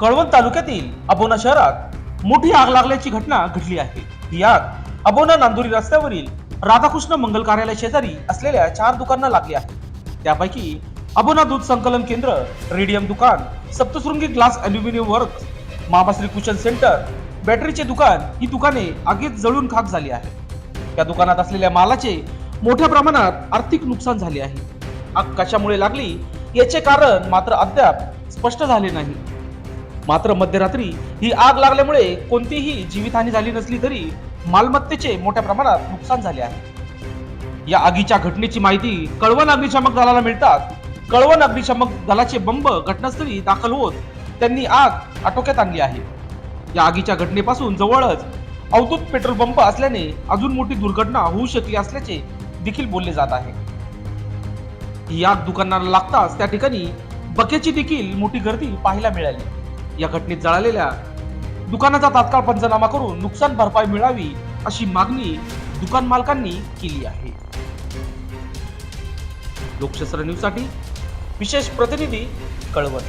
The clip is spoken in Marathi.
कळवण तालुक्यातील अबोना शहरात मोठी आग लागल्याची घटना घडली आहे. ही आग अबोना नांदुरी रस्त्यावरील राधाकृष्ण मंगल कार्यालय शेजारी असलेल्या चार दुकानांना लागली आहे. त्यापैकी अबोना दूध संकलन केंद्र रेडियम दुकान Saptashrungi glass aluminium work Mamashri cushion centre बॅटरीचे दुकान ही दुकाने आगीत जळून खाक झाली आहे. या दुकानात असलेल्या मालाचे मोठ्या प्रमाणात आर्थिक नुकसान झाले आहे. आग कशामुळे लागली याचे कारण मात्र अद्याप स्पष्ट झाले नाही. मात्र मध्यरात्री ही आग लागल्यामुळे कोणतीही जीवितहानी झाली नसली तरी मालमत्तेचे मोठ्या प्रमाणात नुकसान झाले आहे. या आगीच्या घटनेची माहिती कळवण अग्निशामक दलाला मिळतात. कळवण अग्निशामक दलाचे बंब घटनास्थळी दाखल होत त्यांनी आग आटोक्यात आणली आहे. या आगीच्या घटनेपासून जवळच अवधूत पेट्रोल पंप असल्याने अजून मोठी दुर्घटना होऊ शकली असल्याचे देखील बोलले जात आहे. ही आग दुकानाला लागताच त्या ठिकाणी बकेची देखील मोठी गर्दी पाहायला मिळाली. या घटनेत जळालेल्या दुकानाचा तात्काळ पंचनामा करून नुकसान भरपाई मिळावी अशी मागणी दुकान मालकांनी केली आहे. लोकशास्त्र न्यूजसाठी विशेष प्रतिनिधी कळवण.